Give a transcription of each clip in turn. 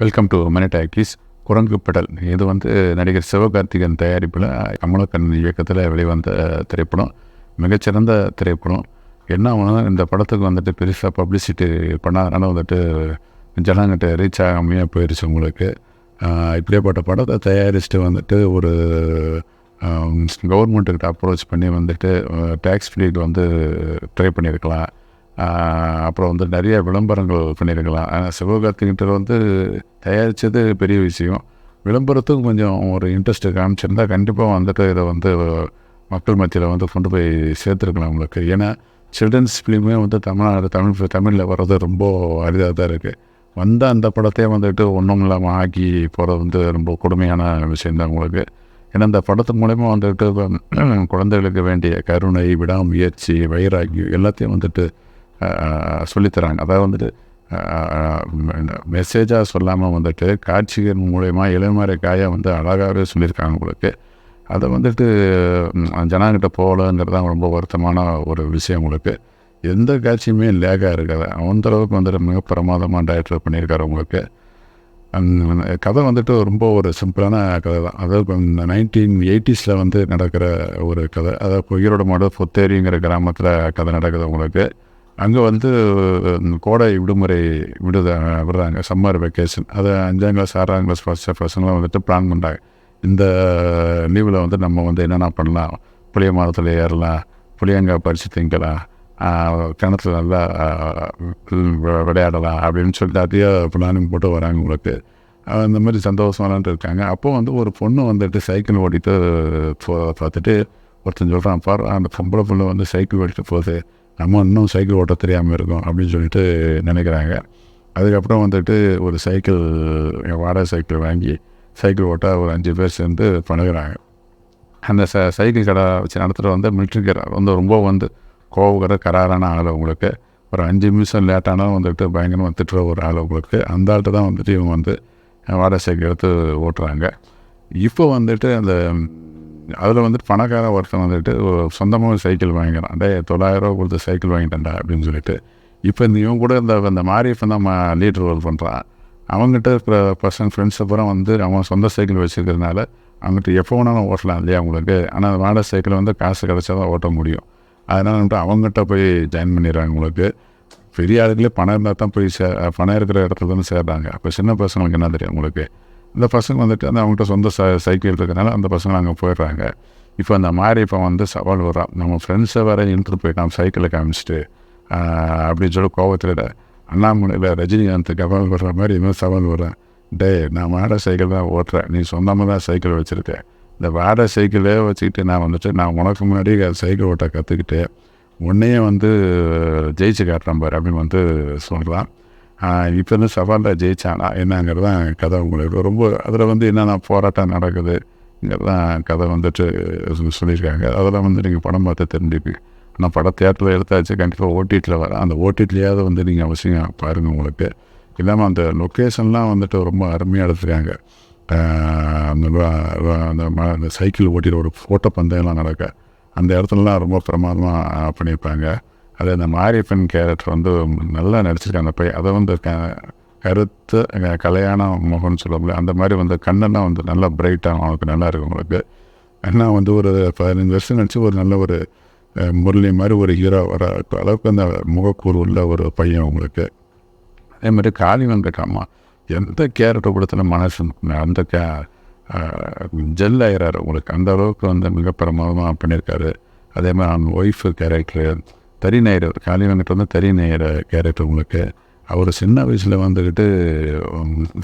Welcome to minute ஆக்டிஸ் குரங்கு pedal. இது வந்து நடிகர் சிவகார்த்திகேயன் தயாரிப்பில் கமலக்கண்ணன் இயக்கத்தில் வெளிவந்த திரைப்படம். மிகச்சிறந்த திரைப்படம். என்ன ஒன்று இந்த படத்துக்கு வந்துட்டு பெருசாக பப்ளிசிட்டி பண்ணாதனால வந்துட்டு ஜனங்கிட்ட ரீச் ஆகாமையாக போயிடுச்சு உங்களுக்கு. இப்படியேப்பட்ட படத்தை தயாரிச்சுட்டு வந்துட்டு ஒரு கவர்மெண்ட்டுக்கிட்ட அப்ரோச் பண்ணி வந்துட்டு டேக்ஸ் ஃப்ரீக்கு வந்து ட்ரை பண்ணியிருக்கலாம். அப்புறம் வந்து நிறைய விளம்பரங்கள் பண்ணியிருக்கலாம் ஆனால் சிவகார்த்திகிட்ட வந்து தயாரித்தது பெரிய விஷயம். விளம்பரத்துக்கும் கொஞ்சம் ஒரு இன்ட்ரெஸ்ட் காமிச்சிருந்தா கண்டிப்பாக வந்துட்டு இதை வந்து மக்கள் மத்தியில் வந்து கொண்டு போய் சேர்த்துருக்கலாம் உங்களுக்கு. ஏன்னா சில்ட்ரன்ஸ் ஃபிலிமே வந்து தமிழ்நாடு தமிழ் தமிழில் வர்றது ரொம்ப அரிதாக தான் இருக்குது வந்த அந்த படத்தையே வந்துட்டு ஒன்றும் இல்லாமல் ஆக்கி போகிறது வந்து ரொம்ப கொடுமையான விஷயந்தான் உங்களுக்கு. ஏன்னா அந்த படத்து மூலயமா வந்துட்டு குழந்தைகளுக்கு வேண்டிய கருணை விடாமுயற்சி வைராக்கியம் எல்லாத்தையும் வந்துட்டு சொல்லித்தராங்க. அதாவது வந்துட்டு மெசேஜாக சொல்லாமல் வந்துட்டு காட்சிகள் மூலயமா இளமறை காயை வந்து அழகாகவே சொல்லியிருக்காங்க உங்களுக்கு. அதை வந்துட்டு ஜனங்கிட்ட போகலங்கிறது தான் ரொம்ப வருத்தமான ஒரு விஷயம் உங்களுக்கு. எந்த காட்சியுமே லேகாக இருக்காது. அந்த அளவுக்கு வந்துட்டு மிக பிரமாதமாக டைரக்டர் பண்ணியிருக்காரு உங்களுக்கு. கதை வந்துட்டு ரொம்ப ஒரு சிம்பிளான கதை தான். அதாவது இந்த நைன்டீன் எயிட்டிஸில் வந்து நடக்கிற ஒரு கதை. அதாவது இப்போ மாடு பொத்தேரிங்கிற கிராமத்தில் கதை நடக்குது உங்களுக்கு. அங்கே வந்து கோடை விடுமுறை விடுத விடுறாங்க. சம்மர் வெக்கேஷன் அதை அஞ்சாம் கிளாஸ் ஆறாம் கிளாஸ் ஃபஸ்ட் பசங்களாம் வந்துட்டு பிளான் பண்ணுறாங்க இந்த லீவில் வந்து நம்ம வந்து என்னென்ன பண்ணலாம்? புளிய மரத்தில் ஏறலாம் புளியங்காய் பறித்து திங்கலாம் கிணத்துல நல்லா விளையாடலாம் அப்படின்னு சொல்லிட்டு அதையே பிளானிங் போட்டு வராங்க உங்களுக்கு. அந்த இந்த மாதிரி சந்தோஷம் விளாண்டு இருக்காங்க. அப்போது வந்து ஒரு பொண்ணு வந்துட்டு சைக்கிள் ஓடிட்டு பார்த்துட்டு ஒருத்தன் சொல்கிறான் பார் அந்த பொம்பளை பிள்ளை வந்து சைக்கிள் ஓட்டிட்டு போகுது. நம்ம இன்னும் சைக்கிள் ஓட்ட தெரியாமல் இருக்கும் அப்படின்னு சொல்லிட்டு நினைக்கிறாங்க. அதுக்கப்புறம் வந்துட்டு ஒரு சைக்கிள் வாடகை சைக்கிள் வாங்கி சைக்கிள் ஓட்ட ஒரு அஞ்சு பேர் சேர்ந்து பழகிறாங்க. அந்த ச சைக்கிள் கடை வச்சு நடத்துகிற வந்து மிலிட்ரிக்காரர் வந்து ரொம்ப வந்து கோவக்கிற கராரான ஆள் உங்களுக்கு ஒரு அஞ்சு நிமிஷம் லேட்டானாலும் வந்துட்டு பயங்கரமாக திட்டுற ஒரு ஆள் உங்களுக்கு அந்த ஆள்கிட்ட தான் வந்துட்டு இவங்க வந்து வாடகை சைக்கிள் எடுத்து ஓட்டுறாங்க. இப்போ வந்துட்டு அந்த அதில் வந்துட்டு பணக்கார ஒருத்தன் வந்துட்டு சொந்தமாக சைக்கிள் வாங்கிக்கிறான். டே தொள்ளாயிரரூவா கொடுத்து சைக்கிள் வாங்கிட்டேன்டா அப்படின்னு சொல்லிட்டு இப்போ இந்த இவன் கூட இந்த இந்த மாரியப்பன் தான் லீடர் ரோல் பண்ணுறான் அவங்ககிட்ட இருக்கிற பர்சன் ஃப்ரெண்ட்ஸ் அப்புறம் வந்து அவன் சொந்த சைக்கிள் வச்சுருக்கிறதுனால அவங்ககிட்ட எப்போ வேணாலும் ஓட்டலாம் இல்லையா உங்களுக்கு? ஆனால் வாடகை சைக்கிள் வந்து காசு கிடச்சா தான் ஓட்ட முடியும். அதனால் வந்துட்டு அவங்ககிட்ட போய் ஜாயின் பண்ணிடுறாங்க உங்களுக்கு. பெரிய ஆளுகளே பணம் இருந்தால் தான் போய் சே பணம் இருக்கிற இடத்துல தான் சேர்றாங்க. அப்போ சின்ன பசங்களுக்கு என்ன தெரியும் உங்களுக்கு? இந்த பசங்க வந்துட்டு அந்த அவங்ககிட்ட சொந்த ச சைக்கிள் இருக்கிறனால அந்த பசங்க அங்கே போயிடுறாங்க. இப்போ அந்த மாதிரி இப்போ வந்து சவால் வர்றான் நம்ம ஃப்ரெண்ட்ஸை வர இழுத்துட்டு போயிட்டான் சைக்கிளை காமிச்சிட்டு அப்படின்னு சொல்லி கோவத்தில் அண்ணாமலையில் ரஜினிகாந்த் கபால் வர்ற மாதிரி இவன் சவால் வர்றேன் டே நான் வாட சைக்கிள் தான் ஓட்டுறேன் நீ சொந்தமாக தான் சைக்கிள் வச்சுருக்கேன் இந்த வாட சைக்கிளே வச்சுக்கிட்டு நான் வந்துட்டு நான் உனக்கு முன்னாடி சைக்கிள் ஓட்ட கற்றுக்கிட்டு உன்னையே வந்து ஜெயிச்சு காட்டுறேன் பாரு அப்படின்னு வந்து சொல்கிறான் இப்போ வந்து சவாலில் ஜெயிச்சானா என்னங்கிறது தான் கதை உங்களுக்கு. ரொம்ப அதில் வந்து என்னென்ன போராட்டம் நடக்குது இங்கிறதான் கதை வந்துட்டு சொல்லியிருக்காங்க. அதெல்லாம் வந்து நீங்கள் படம் பார்த்து தெரிஞ்சுக்கு ஆனால் பட தேட்டரில் எடுத்தாச்சு கண்டிப்பாக ஓடிடியில் வர அந்த ஓடிடிலையாவது வந்து நீங்கள் அவசியம் பாருங்கள் உங்களுக்கு. இல்லாமல் அந்த லொக்கேஷன்லாம் வந்துட்டு ரொம்ப அருமையாக எடுத்துருக்காங்க. அந்த அந்த ம- அந்த சைக்கிள் ஓட்டிற ஒரு ஃபோட்டோ பந்தயம்லாம் நடக்க அந்த இடத்துலலாம் ரொம்ப பிரமாதமாக பண்ணியிருப்பாங்க. அது அந்த மாரியப்பன் கேரக்டர் வந்து நல்லா நடிச்சிருக்காங்க. அந்த பையன் அதை வந்து கருத்து கலையான முகம்னு சொல்லுவோம்ல அந்த மாதிரி வந்து கண்ணெல்லாம் வந்து நல்லா பிரைட்டாக அவனுக்கு நல்லா இருக்கும் உங்களுக்கு ஏன்னா வந்து ஒரு பதினஞ்சு வருஷம் நினச்சி ஒரு நல்ல ஒரு முரளி மாதிரி ஒரு ஹீரோ வர அளவுக்கு அந்த முகக்கூறு உள்ள ஒரு பையன் உங்களுக்கு அதே மாதிரி காளி வெங்கடாமா எந்த கேரக்டர் கொடுத்தன மனசு அந்த கே ஜெல் ஆயிறாரு உங்களுக்கு அந்த அளவுக்கு வந்து மிக பிரமாதமாக பண்ணியிருக்காரு அதே மாதிரி அவன் ஒய்ஃபு கேரக்டர் தறி நெய்யர் காளி வெங்கட் வந்து தறி நெய்யற கேரக்டர் உங்களுக்கு. அவர் சின்ன வயசில் வந்துக்கிட்டு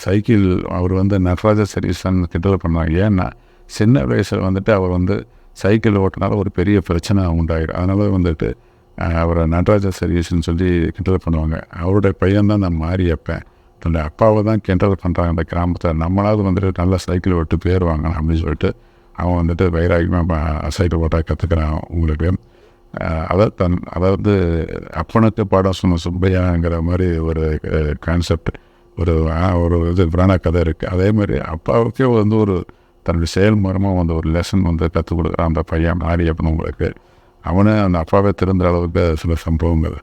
சைக்கிள் அவர் வந்து நடராஜ சர்வீஸ்தான் கிண்டல் பண்ணாங்க. ஏன்னா சின்ன வயசில் வந்துட்டு அவர் வந்து சைக்கிள் ஓட்டினால ஒரு பெரிய பிரச்சனை உண்டாயிடும் அதனால வந்துட்டு அவரை நடராஜ சர்வீஸ்னு சொல்லி கிண்டல் பண்ணுவாங்க. அவருடைய பையன் தான் நான் மாறியப்பேன் தன்னுடைய அப்பாவை தான் கிண்டல் பண்ணுறாங்க அந்த கிராமத்தில். நம்மளாவது வந்துட்டு நல்லா சைக்கிள் ஓட்டு பேர் வாங்கலாம் அப்படின்னு சொல்லிட்டு அவன் வந்துட்டு வைராகியமாக சைக்கிள் ஓட்ட கற்றுக்கிறான் உங்களுக்கு. அதை அதாவது தன் அதாவது அப்பனுக்கு பாடம் சொன்ன சுப்பையாங்கிற மாதிரி ஒரு கான்செப்ட் ஒரு ஒரு இது புராண கதை இருக்குது அதே மாதிரி அப்பாவுக்கே வந்து ஒரு தன்னுடைய செயல் மூலமாக வந்து ஒரு லெசன் வந்து கற்றுக் கொடுக்குறான் அந்த பையன் மாறி அப்படின்னு உங்களுக்கு. அவனே அந்த அப்பாவே திருந்துற அளவுக்கு சில சம்பவங்கள்.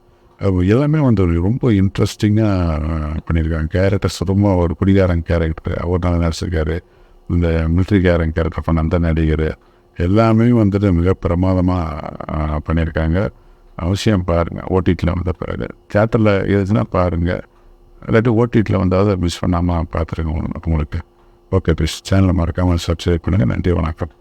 எல்லாமே வந்து ஒரு ரொம்ப இன்ட்ரெஸ்டிங்காக பண்ணியிருக்காங்க. கேரக்டர்ஸ் ரொம்ப ஒரு குடிகாரன் கேரக்டர் அவர் நல்லா நடிச்சிருக்காரு. இந்த மிலிட்ரிக்காரன் கேரக்டர் பண்ண அந்த நடிகர். எல்லாமே வந்துட்டு மிக பிரமாதமாக பண்ணியிருக்காங்க. அவசியம் பாருங்கள் ஓடிடியில் வந்த பிறகு. தேட்டரில் எதுனா பாருங்கள் இல்லாட்டி ஓடிடியில் அதை மிஸ் பண்ணாமல் பார்த்துருங்க உங்களுக்கு. ஓகே பிஸ் சேனலை மறக்காமல் சப்ஸ்கிரைப் பண்ணுங்கள் நன்றி வணக்கம்.